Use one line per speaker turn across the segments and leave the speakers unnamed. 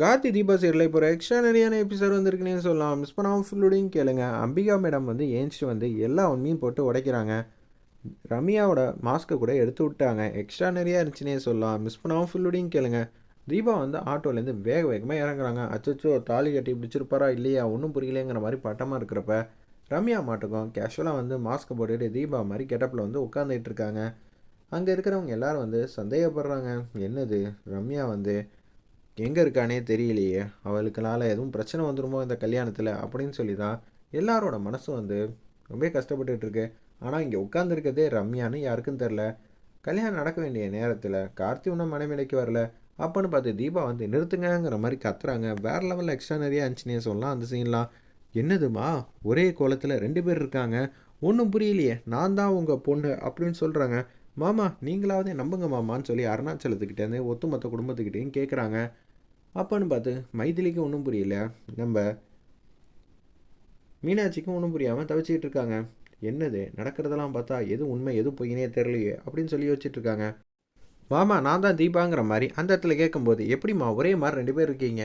கார்த்தி தீபா சீரில் இப்போ ஒரு எக்ஸ்ட்ரானரியான எபிசோட் வந்திருக்குன்னு சொல்லலாம். மிஸ் பண்ணாமல் ஃபுல்லுடையும் கேளுங்க. அம்பிகா மேடம் வந்து ஏஞ்சிட்டு வந்து எல்லா உண்மையும் போட்டு உடைக்கிறாங்க. ரம்யாவோட மாஸ்க்கை கூட எடுத்து விட்டாங்க. எக்ஸ்ட்ரானரியாக இருந்துச்சுன்னே சொல்லலாம். மிஸ் பண்ணாமல் ஃபுல்லுடையும் கேளுங்க. தீபா வந்து ஆட்டோலேருந்து வேக வேகமாக இறங்குறாங்க. அச்சோ தாலி கட்டி பிடிச்சிருப்பாரா இல்லையா? ஒன்றும் புரியலைங்கிற மாதிரி பட்டமாக இருக்கிறப்ப ரம்யா மாட்டுக்கும் கேஷுவலாக வந்து மாஸ்க்கை போட்டுட்டு தீபா மாதிரி கெட்டப்பில் வந்து உட்காந்துட்டு இருக்காங்க. அங்கே இருக்கிறவங்க எல்லாரும் வந்து சந்தேகப்படுறாங்க. என்னது? ரம்யா வந்து எங்கே இருக்கானே தெரியலையே. அவளுக்குனால எதுவும் பிரச்சனை வந்துருமோ இந்த கல்யாணத்தில் அப்படின்னு சொல்லி தான் எல்லாரோட மனசும் வந்து ரொம்ப கஷ்டப்பட்டுட்டு இருக்கு. ஆனால் இங்கே உட்காந்துருக்கதே ரம்யான்னு யாருக்கும் தெரில கல்யாணம் நடக்க வேண்டிய நேரத்தில் கார்த்தி ஒன்றும் மனைவிலைக்கு வரல. அப்போன்னு பார்த்து தீபா வந்து நிறுத்துங்கங்கிற மாதிரி கத்துறாங்க. வேற லெவலில் எக்ஸ்ட்ரா நிறைய இருந்துச்சுன்னே சொல்லலாம் அந்த சீன்லாம் என்னதுமா? ஒரே கோலத்தில் ரெண்டு பேர் இருக்காங்க. ஒன்றும் புரியலையே. நான் தான் உங்கள் பொண்ணு அப்படின்னு சொல்கிறாங்க மாமா நீங்களாவது நம்புங்க மாமான்னு சொல்லி அருணாச்சலத்துக்கிட்டேருந்து ஒட்டுமொத்த குடும்பத்துக்கிட்டேயும் கேட்குறாங்க அப்போன்னு பார்த்து மைதிலிக்கு ஒன்றும் புரியல. நம்ம மீனாட்சிக்கும் ஒன்றும் புரியாமல் தவிச்சிக்கிட்டு இருக்காங்க. என்னது? நடக்கிறதெல்லாம் பார்த்தா எது உண்மை எது பொய்னே தெரியலையே அப்படின்னு சொல்லி யோசிச்சுட்டு இருக்காங்க. மாமா நான் தான் தீபாங்கிற மாதிரி அந்த இடத்துல கேட்கும்போது எப்படிம்மா ஒரே மாதிரி ரெண்டு பேர் இருக்கீங்க?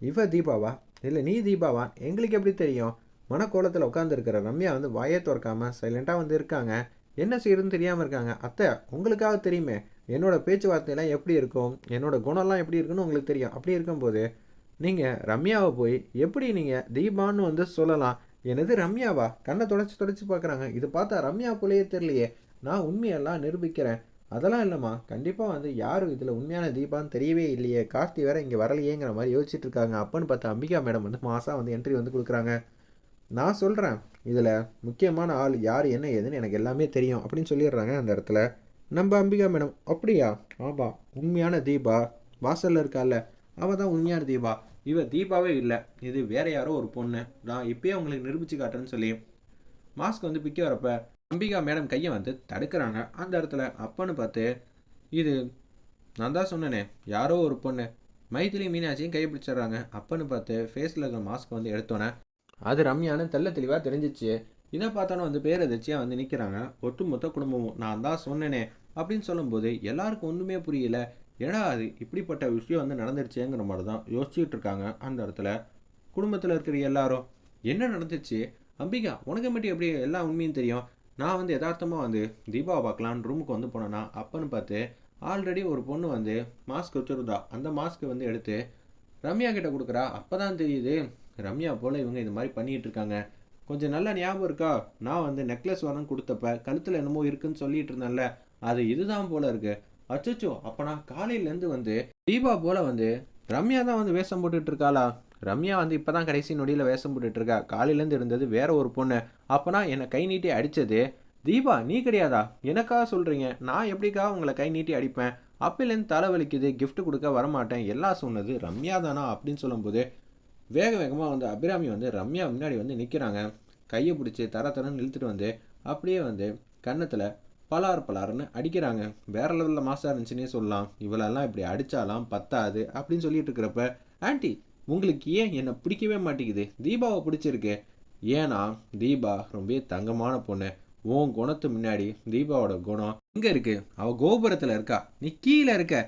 இவ தீபாவா? இல்லை நீ தீபாவா? எங்களுக்கு எப்படி தெரியும்? மனக்கோலத்தில் உட்காந்துருக்கிற ரம்யா வந்து வாயை திறக்காமல் சைலண்ட்டாக வந்து இருக்காங்க. என்ன செய்யறதுன்னு தெரியாமல் இருக்காங்க. அத்தை உங்களுக்காக தெரியுமே. என்னோட பேச்சுவார்த்தையெல்லாம் எப்படி இருக்கும்? என்னோடய குணம்லாம் எப்படி இருக்குன்னு உங்களுக்கு தெரியும். அப்படி இருக்கும்போது நீங்கள் ரம்யாவை போய் எப்படி நீங்கள் தீபான்னு வந்து சொல்லலாம்? எனது ரம்யாவா? கண்ணை தொடச்சி தொடச்சி பார்க்குறாங்க. இது பார்த்தா ரம்யா போலயே தெரியலையே. நான் உண்மையெல்லாம் நிரூபிக்கிறேன். அதெல்லாம் இல்லைம்மா. கண்டிப்பாக வந்து யாரும் இதில் உண்மையான தீபான்னு தெரியவே இல்லையே. கார்த்தி வேற இங்கே வரலையேங்கிற மாதிரி யோசிச்சுட்டு இருக்காங்க. அப்பன்னு பார்த்தா அம்பிகா மேடம் வந்து மாதம் வந்து என்ட்ரி வந்து கொடுக்குறாங்க. நான் சொல்கிறேன் இதில் முக்கியமான ஆள் யார் என்ன ஏதுன்னு எனக்கு எல்லாமே தெரியும் அப்படின்னு சொல்லிடுறாங்க அந்த இடத்துல. நம்ம அம்பிகா மேடம் அப்படியா? ஆபா உண்மையான தீபா. வாசலில் இருக்கால. அவள் தான் உண்மையான தீபா. இவ தீபாவே இல்லை. இது வேற யாரோ ஒரு பொண்ணு. நான் இப்பயே உங்களுக்கு நிரூபிச்சு காட்டுறேன்னு சொல்லி. மாஸ்க் வந்து பிக்க வரப்ப அம்பிகா மேடம் கையை வந்து தடுக்கிறாங்க. அந்த இடத்துல அப்பன்னு பார்த்து இது நான் தான் சொன்னேனே யாரோ ஒரு பொண்ணு. மைத்திலி மீனாட்சியும் கை பிடிச்சிடுறாங்க. அப்பன்னு பார்த்து ஃபேஸில் இருக்கிற மாஸ்க் வந்து எடுத்தோன்னே அது ரம்யான்னு தெள்ள தெளிவாக தெரிஞ்சிச்சு. இதை பார்த்தோன்னே வந்து பேரதிர்ச்சியாக வந்து நிற்கிறாங்க ஒட்டுமொத்த குடும்பமும் நான் தான் சொன்னேனே அப்படின்னு சொல்லும்போது எல்லாருக்கும் ஒன்றுமே புரியல. ஏடா அது இப்படிப்பட்ட விஷயம் வந்து நடந்துருச்சேங்கிற மாதிரி தான் யோசிச்சுட்டு இருக்காங்க அந்த இடத்துல குடும்பத்தில் இருக்கிற எல்லாரும். என்ன நடந்துச்சு? அம்பிகா உனக்கு மட்டும் எப்படி எல்லா உண்மையும் தெரியும்? நான் வந்து யதார்த்தமாக வந்து தீபாவை பார்க்கலான்னு ரூமுக்கு வந்து போனேன்னா அப்பன்னு பார்த்து ஆல்ரெடி ஒரு பொண்ணு வந்து மாஸ்க் வச்சுருந்தா. அந்த மாஸ்க்கை வந்து எடுத்து ரம்யா கிட்ட கொடுக்குறா. அப்போ தான் தெரியுது ரம்யா போல் இவங்க இது மாதிரி பண்ணிகிட்டு இருக்காங்க. கொஞ்சம் நல்லா ஞாபகம் இருக்கா? நான் வந்து நெக்லஸ் வரணும் கொடுத்தப்ப கழுத்தில் என்னமோ இருக்குன்னு சொல்லிட்டு இருந்தேன்ல. அது இதுதான் போல இருக்கு. அச்சச்சோ அப்போ நான் காலையிலேருந்து வந்து தீபா போல வந்து ரம்யா தான் வந்து வேஷம் போட்டுட்டு இருக்காளா? ரம்யா வந்து இப்போ தான் கடைசி நொடியில் வேஷம் போட்டுட்டு இருக்கா. காலையிலேருந்து இருந்தது வேற ஒரு பொண்ணு. அப்போனா என்னை கை நீட்டி அடித்தது தீபா நீ கிடையாதா? எனக்காக சொல்கிறீங்க நான் எப்படிக்கா உங்களை கை நீட்டி அடிப்பேன்? அப்பிலேருந்து தலை வலிக்குது கொடுக்க வரமாட்டேன். எல்லாம் சொன்னது ரம்யா தானா? அப்படின்னு சொல்லும்போது வேக வேகமாக வந்து அபிராமி வந்து ரம்யா முன்னாடி வந்து நிற்கிறாங்க கையை பிடிச்சி தர தரன்னு இழுத்துட்டு வந்து அப்படியே வந்து கன்னத்தில் பலார் பலார்னு அடிக்கிறாங்க. வேற லெவலில் மாசாக இருந்துச்சுன்னே சொல்லலாம். இவளெல்லாம் இப்படி அடித்தாலாம் பத்தாது அப்படின்னு சொல்லிட்டு இருக்கிறப்ப ஆண்டி உங்களுக்கு ஏன் என்னை பிடிக்கவே மாட்டேங்குது? தீபாவை பிடிச்சிருக்கு. ஏன்னா தீபா ரொம்ப தங்கமான பொண்ணு. உன் குணத்து முன்னாடி தீபாவோட குணம் இங்கே இருக்கு. அவள் கோபுரத்தில் இருக்கா. நீ கீழே இருக்க.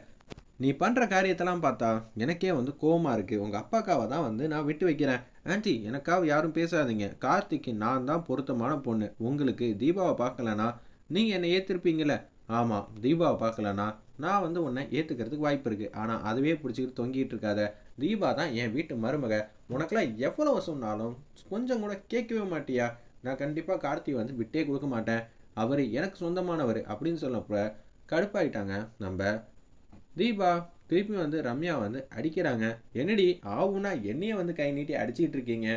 நீ பண்ணுற காரியத்தெல்லாம் பார்த்தா எனக்கே வந்து கோபமாக இருக்குது உங்கள் அப்பாக்காவை தான் வந்து நான் விட்டு வைக்கிறேன். ஆன்ட்டி எனக்காக யாரும் பேசாதீங்க. கார்த்திக்கு நான் தான் பொருத்தமான பொண்ணு. உங்களுக்கு தீபாவை பார்க்கலனா நீங்கள் என்னை ஏற்றிருப்பீங்களே ஆமாம் தீபாவை பார்க்கலனா நான் வந்து உன்னை ஏற்றுக்கிறதுக்கு வாய்ப்பு இருக்குது ஆனால் அதுவே பிடிச்சிக்கிட்டு தொங்கிட்டு இருக்காத. தீபா தான் என் வீட்டு மருமக. உனக்கெல்லாம் எவ்வளவு சொன்னாலும் கொஞ்சம் கூட கேட்கவே மாட்டியா? நான் கண்டிப்பாக கார்த்தி வந்து விட்டே கொடுக்க மாட்டேன். அவர் எனக்கு சொந்தமானவர் அப்படின்னு சொல்லப்போ கடுப்பாயிட்டாங்க நம்ம. தீபா திருப்பி வந்து ரம்யா வந்து அடிக்கிறாங்க. என்னடி ஆவுனா என்னையே வந்து கை நீட்டி அடிச்சிக்கிட்டு இருக்கீங்க?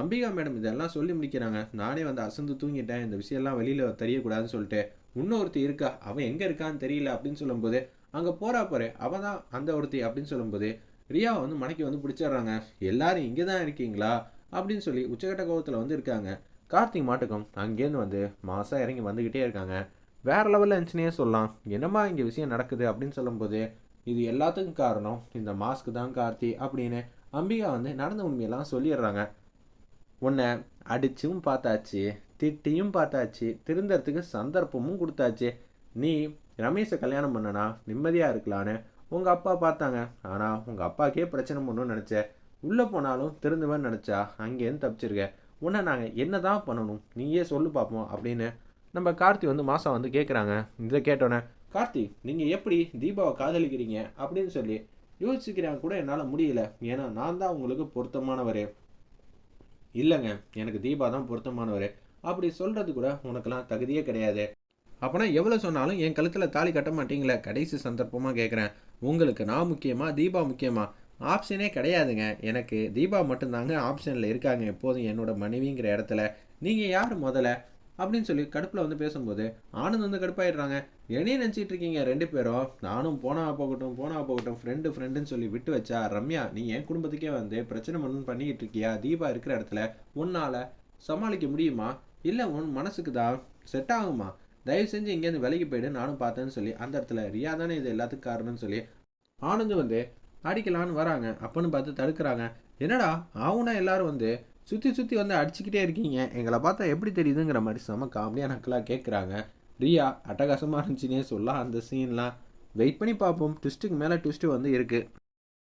அம்பிகா மேடம் இதெல்லாம் சொல்லி முடிக்கிறாங்க. நானே வந்து அசந்து தூங்கிட்டேன். இந்த விஷயம்லாம் வெளியில் தெரியக்கூடாதுன்னு சொல்லிட்டு இன்னொருத்தி இருக்கா? அவன் எங்கே இருக்கான்னு தெரியல அப்படின்னு சொல்லும்போது அங்கே போறா பாரு அவன் தான் அந்த ஒருத்தி அப்படின்னு சொல்லும்போது ரியா வந்து மனைக்கு வந்து பிடிச்சிடுறாங்க. எல்லாரும் இங்கே தான் இருக்கீங்களா? அப்படின்னு சொல்லி உச்சகட்ட கோபத்தில் வந்து இருக்காங்க. கார்த்திக் மாட்டுக்கும் அங்கேருந்து வந்து மாசம் இறங்கி வந்துக்கிட்டே இருக்காங்க. வேறு லெவலில் இருந்துச்சுனே சொல்லலாம். என்னம்மா இங்கே விஷயம் நடக்குது அப்படின்னு சொல்லும்போது இது எல்லாத்துக்கும் காரணம் இந்த மாஸ்க்கு தான் கார்த்தி அப்படின்னு அம்பிகா வந்து நடந்த உண்மையெல்லாம் சொல்லிடுறாங்க. உன்னை அடிச்சும் பார்த்தாச்சு திட்டியும் பார்த்தாச்சு திருந்தறதுக்கு சந்தர்ப்பமும் கொடுத்தாச்சு. நீ ரமேஷை கல்யாணம் பண்ணனா நிம்மதியாக இருக்கலான்னு உங்கள் அப்பா பார்த்தாங்க. ஆனால் உங்கள் அப்பாக்கே பிரச்சனை பண்ணணும்னு நினச்சேன் உள்ளே போனாலும் திருந்துவேன்னு நினச்சா அங்கேருந்து தப்பிச்சிருக்க. உன்னை நாங்கள் என்ன தான் பண்ணணும்? நீயே சொல்லு பார்ப்போம் அப்படின்னு நம்ம கார்த்தி வந்து மாதம் வந்து கேட்குறாங்க இதை கேட்டோன்னே கார்த்தி நீங்கள் எப்படி தீபாவை காதலிக்கிறீங்க? அப்படின்னு சொல்லி யோசிக்கிறேன் கூட என்னால் முடியல. ஏன்னா நான் தான் உங்களுக்கு பொருத்தமானவர். இல்லைங்க எனக்கு தீபா தான் பொருத்தமானவர். அப்படி சொல்கிறது கூட உனக்கெல்லாம் தகுதியே கிடையாது. அப்போனா எவ்வளோ சொன்னாலும் என் கழுத்தில் தாலி கட்ட மாட்டீங்களே கடைசி சந்தர்ப்பமாக கேட்குறேன் உங்களுக்கு நான் முக்கியமா தீபா முக்கியமா? ஆப்ஷனே கிடையாதுங்க. எனக்கு தீபா மட்டும்தாங்க ஆப்ஷனில் இருக்காங்க எப்போதும் என்னோட மனைவிங்கிற இடத்துல. நீங்கள் யார் முதல்ல? அப்படின்னு சொல்லி கடுப்பில் வந்து பேசும்போது ஆனந்த் வந்து கடுப்பாயிடுறாங்க. என்னையும் நினச்சிட்டு இருக்கீங்க ரெண்டு பேரும். நானும் போனா போகட்டும் போனா போகட்டும் ஃப்ரெண்டு ஃப்ரெண்டுன்னு சொல்லி விட்டு வச்சா ரம்யா நீ என் குடும்பத்துக்கே வந்து பிரச்சனை பண்ணு பண்ணிக்கிட்டு இருக்கியா? தீபா இருக்கிற இடத்துல உன்னால் சமாளிக்க முடியுமா? இல்லை உன் மனசுக்கு தான் செட் ஆகுமா? தயவு செஞ்சு இங்கேருந்து விலைக்கு போயிடு நானும் பார்த்தேன்னு சொல்லி அந்த இடத்துல ரியா தானே இது எல்லாத்துக்கும் காரணம்னு சொல்லி ஆனந்த் வந்து அடிக்கலான்னு வராங்க. அப்பன்னு பார்த்து தடுக்கிறாங்க. என்னடா அவனா எல்லாரும் வந்து சுற்றி சுற்றி வந்து அடிச்சுக்கிட்டே இருக்கீங்க. எங்களை பார்த்தா எப்படி தெரியுதுங்கிற மாதிரி செம காமெடியாக நக்கலாக கேட்குறாங்க ரியா அட்டகாசமாக இருந்துச்சுன்னே சொல்லலாம் அந்த சீன்லாம் வெயிட் பண்ணி பார்ப்போம். ட்விஸ்ட்டுக்கு மேலே ட்விஸ்ட்டு வந்து இருக்குது